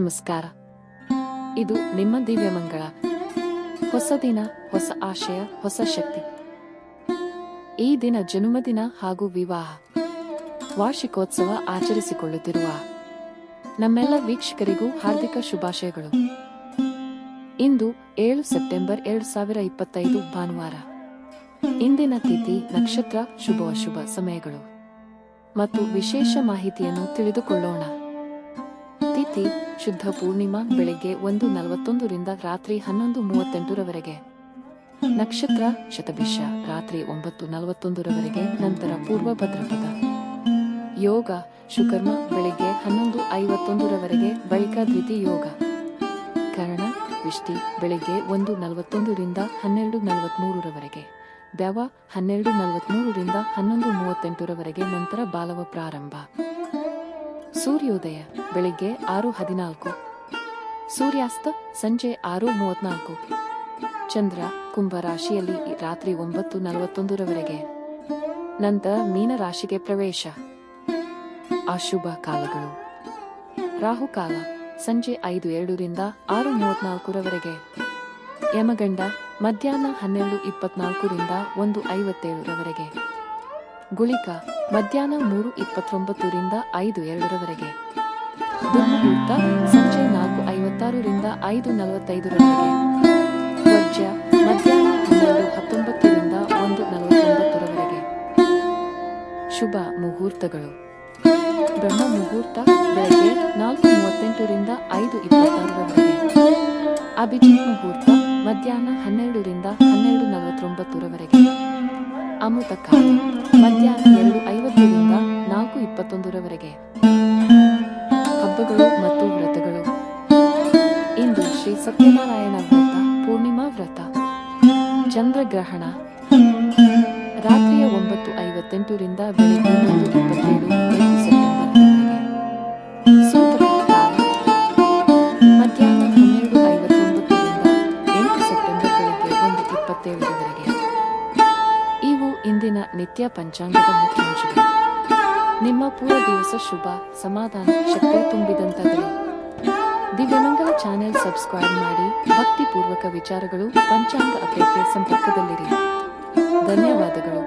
ನಮಸ್ಕಾರ. ಇದು ನಿಮ್ಮ ದಿವ್ಯ ಮಂಗಳ. ಹೊಸ ದಿನ, ಹೊಸ ಆಶಯ, ಹೊಸ ಶಕ್ತಿ. ಈ ದಿನ ಜನ್ಮದಿನ ಹಾಗೂ ವಿವಾಹ. ವಾರ್ಷಿಕೋತ್ಸವ ಆಚರಿಸಿಕೊಳ್ಳುತ್ತಿರುವ ನಮ್ಮೆಲ್ಲ ವೀಕ್ಷಕರಿಗೂ ಹಾರ್ದಿಕ ಶುಭಾಶಯಗಳು. ಇಂದು ಏಳು ಸೆಪ್ಟೆಂಬರ್ ಎರಡು ಸಾವಿರ ಇಪ್ಪತ್ತೈದು ಭಾನುವಾರ. ಇಂದಿನ ತಿಥಿ, ನಕ್ಷತ್ರ, ಶುಭ ಅಶುಭ ಸಮಯಗಳು. ಮತ್ತು ವಿಶೇಷ ಮಾಹಿತಿಯನ್ನು ತಿಳಿದುಕೊಳ್ಳೋಣ. ತಿಥಿ ಶುದ್ಧ ಪೂರ್ಣಿಮಾ ಬೆಳಿಗ್ಗೆ ಒಂದು ನಲವತ್ತೊಂದರಿಂದ ರಾತ್ರಿ ಹನ್ನೊಂದು ಮೂವತ್ತೆಂಟರವರೆಗೆ. ನಕ್ಷತ್ರ ಶತಭಿಷ ರಾತ್ರಿ ಒಂಬತ್ತು ನಲವತ್ತೊಂದರವರೆಗೆ ನಂತರ ಪೂರ್ವ ಭದ್ರಪದ. ಯೋಗ ಶುಕರ್ಮ ಬೆಳಿಗ್ಗೆ ಹನ್ನೊಂದು ಐವತ್ತೊಂದರವರೆಗೆ ಬಳಿಕ ದ್ವಿತೀಯ ಯೋಗ. ಕರ್ಣ ವಿಷ್ಟಿ ಬೆಳಿಗ್ಗೆ ಒಂದು ನಲವತ್ತೊಂದರಿಂದ ಹನ್ನೆರಡು ನಲವತ್ಮೂರರವರೆಗೆ. ದೆವ ಹನ್ನೆರಡು ನಲವತ್ಮೂರರಿಂದ ಹನ್ನೊಂದು ಮೂವತ್ತೆಂಟರವರೆಗೆ ನಂತರ ಬಾಲವ ಪ್ರಾರಂಭ. ಸೂರ್ಯೋದಯ, ಬೆಳಿಗ್ಗೆ ಆರು ಹದಿನಾಲ್ಕು. ಸೂರ್ಯಾಸ್ತ ಸಂಜೆ ಆರು ಮೂವತ್ನಾಲ್ಕು. ಚಂದ್ರ ಕುಂಭ ರಾಶಿಯಲ್ಲಿ ರಾತ್ರಿ ಒಂಬತ್ತು ನಲವತ್ತೊಂದರವರೆಗೆ. ನಂತರ ಮೀನ ರಾಶಿಗೆ ಪ್ರವೇಶ. ಅಶುಭ ಕಾಲಗಳು. ರಾಹುಕಾಲ ಸಂಜೆ ಐದು ಎರಡರಿಂದ ಆರು ಮೂವತ್ನಾಲ್ಕರವರೆಗೆ. ಯಮಗಂಡ ಮಧ್ಯಾಹ್ನ ಹನ್ನೆರಡು ಇಪ್ಪತ್ನಾಲ್ಕರಿಂದ ಒಂದು ಐವತ್ತೇಳರವರೆಗೆ. ಗುಳಿಕ ಮಧ್ಯಾಹ್ನ ಮೂರು ಇಪ್ಪತ್ತೊಂಬತ್ತರಿಂದ ಐದು ಎರಡರವರೆಗೆ. ದುರ್ಮುಹೂರ್ತ ಸಂಜೆ ನಾಲ್ಕು ಐವತ್ತಾರರಿಂದ ಐದು ನಲವತ್ತೈದರವರೆಗೆ. ವರ್ಜ್ಯ ಮಧ್ಯಾಹ್ನ ಹನ್ನೆರಡು ಹತ್ತೊಂಬತ್ತರಿಂದ ಒಂದು ನಲವತ್ತೊಂಬತ್ತರವರೆಗೆ. ಶುಭ ಮುಹೂರ್ತಗಳು. ಬ್ರಹ್ಮ ಮುಹೂರ್ತ ಬೆಳಗ್ಗೆ ನಾಲ್ಕು ಮೂವತ್ತೆಂಟರಿಂದ ಐದು ಇಪ್ಪತ್ತಾರರವರೆಗೆ. ಅಭಿಜಿತ್ ಮುಹೂರ್ತ ಮಧ್ಯಾಹ್ನ ಹನ್ನೆರಡರಿಂದ ಹನ್ನೆರಡು ನಲವತ್ತೊಂಬತ್ತರವರೆಗೆ. ಅಮೃತ ಕಾಲ. ಮಧ್ಯಾಹ್ನ ಎರಡು ಐವತ್ತರಿಂದ ನಾಲ್ಕು ಇಪ್ಪತ್ತೊಂದರವರೆಗೆ. ಹಬ್ಬಗಳು ಮತ್ತು ವ್ರತಗಳು. ಇಂದು ಶ್ರೀ ಸತ್ಯನಾರಾಯಣ ವ್ರತ, ಪೂರ್ಣಿಮಾ ವ್ರತ. ಚಂದ್ರಗ್ರಹಣ. ರಾತ್ರಿಯ ಒಂಬತ್ತು ಐವತ್ತೆಂಟರಿಂದ ಬೆಳಿಗ್ಗೆ ಎಂಟು ನಿತ್ಯ ಪಂಚಾಂಗದ ಮುಖ್ಯಾಂಶಗಳು. ನಿಮ್ಮ ಪೂರ ದಿವಸ ಶುಭ, ಸಮಾಧಾನ, ಶಕ್ತಿ ತುಂಬಿದಂತಾಗಲಿ. ದಿವ್ಯಮಂಗಲ ಚಾನೆಲ್ ಸಬ್ಸ್ಕ್ರೈಬ್ ಮಾಡಿ, ಭಕ್ತಿಪೂರ್ವಕ ವಿಚಾರಗಳು ಪಂಚಾಂಗ ಅಪ್ಡೇಟ್ಗೆ ಸಂಪರ್ಕದಲ್ಲಿರಿ. ಧನ್ಯವಾದಗಳು.